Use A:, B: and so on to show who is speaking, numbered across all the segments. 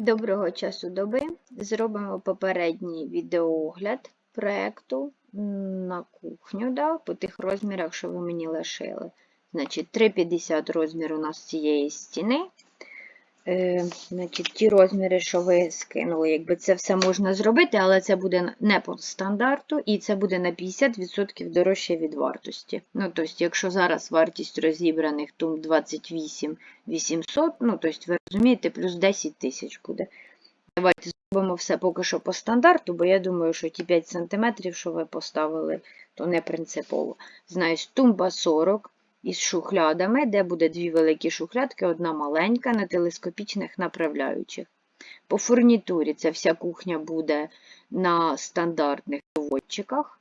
A: Доброго часу доби. Зробимо попередній відеоогляд проєкту на кухню да, по тих розмірах, що ви мені лишили. Значить, 3,50 розмір у нас цієї стіни. Е, значить, Ті розміри, що ви скинули, якби це все можна зробити, але це буде не по стандарту, і це буде на 50% дорожче від вартості. Ну, тобто, якщо зараз вартість розібраних тум 28 800, ну, тобто, ви розумієте, плюс 10 тисяч буде. Давайте зробимо все поки що по стандарту, бо я думаю, що ті 5 см, що ви поставили, то не принципово. Знаєш, тумба 40 із шухлядами, де буде дві великі шухлядки, одна маленька на телескопічних направляючих. По фурнітурі ця вся кухня буде на стандартних доводчиках.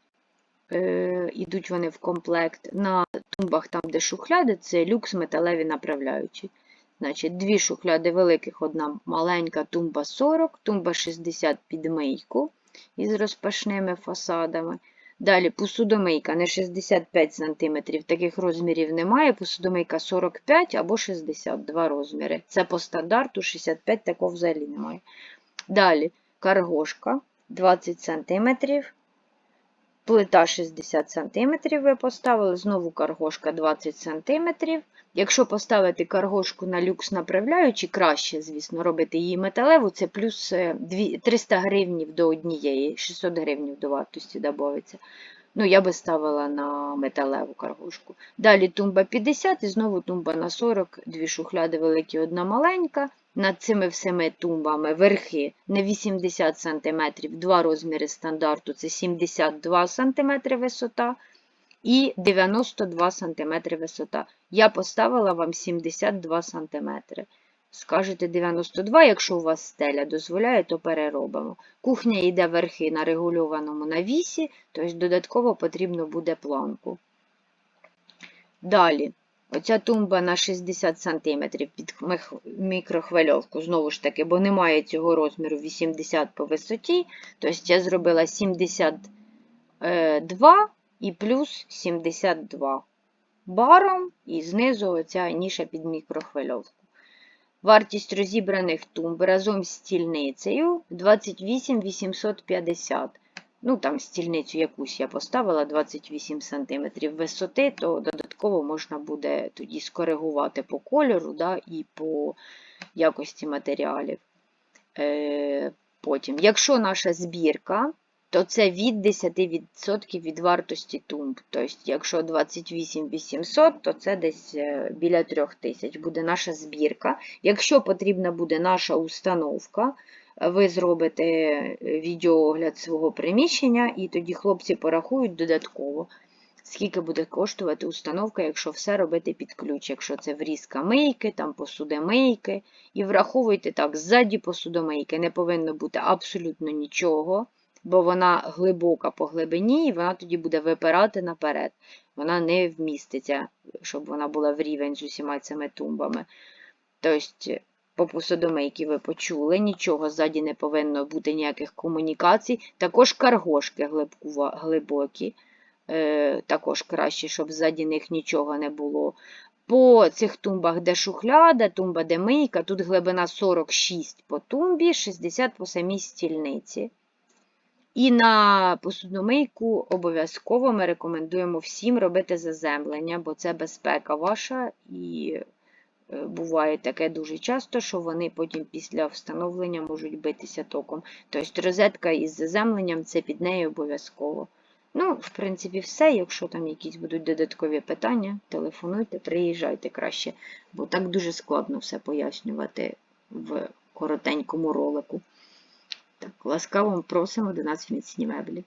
A: Е, Ідуть вони в комплект. На тумбах, там, де шухляди, це люкс металеві направляючі. Значить, дві шухляди великих, одна маленька, тумба 40, тумба 60 під мийку із розпашними фасадами. Далі посудомийка не 65 см, таких розмірів немає. Посудомийка 45 або 62 розміри. Це по стандарту 65 такого взагалі немає. Далі каргошка 20 см. Плита 60 см ви поставили, знову каргошка 20 см. Якщо поставити каргошку на люкс направляючи, краще, звісно, робити її металеву, це плюс 300 гривнів до однієї, 600 гривнів до вартості додається. Ну, я би ставила на металеву каргошку. Далі тумба 50 і знову тумба на 40, дві шухляди великі, одна маленька. Над цими всіми тумбами верхи не 80 см, два розміри стандарту це 72 см висота і 92 см висота. Я поставила вам 72 см. Скажете 92, якщо у вас стеля дозволяє, то переробимо. Кухня йде верхи на регульованому навісі, тобто додатково потрібно буде планку. Далі, оця тумба на 60 см під мікрохвильовку, знову ж таки, бо немає цього розміру 80 по висоті. Тобто я зробила 72 і плюс 72 баром, і знизу оця ніша під мікрохвильовку. Вартість розібраних тумб разом з стільницею 28 850. Ну, там стільницю якусь я поставила 28 см висоти, то додатково можна буде тоді скоригувати по кольору да, і по якості матеріалів. Е, Потім, якщо наша збірка то це від 10% від вартості тумб. Тобто, якщо 28 800, то це десь е, біля 3000 буде наша збірка. Якщо потрібна буде наша установка, ви зробите е, відеоогляд свого приміщення, і тоді хлопці порахують додатково, скільки буде коштувати установка, якщо все робити під ключ, якщо це врізка мийки, там посудомийки. І враховуйте так, ззаді посудомийки не повинно бути абсолютно нічого бо вона глибока по глибині, і вона тоді буде випирати наперед. Вона не вміститься, щоб вона була в рівень з усіма цими тумбами. Тобто, по посудомийки ви почули, нічого ззаді не повинно бути ніяких комунікацій. Також каргошки глибокі, е, також краще, щоб ззаді них нічого не було. По цих тумбах, де шухляда, тумба, де мийка, тут глибина 46 по тумбі, 60 по самій стільниці. І на посудомийку обов'язково ми рекомендуємо всім робити заземлення, бо це безпека ваша, і е, буває таке дуже часто, що вони потім після встановлення можуть битися током. Тобто розетка із заземленням це під нею обов'язково. Ну, в принципі, все. Якщо там якісь будуть додаткові питання, телефонуйте, приїжджайте краще, бо так дуже складно все пояснювати в коротенькому ролику. Так, ласкаво просимо до нас в міцні меблі.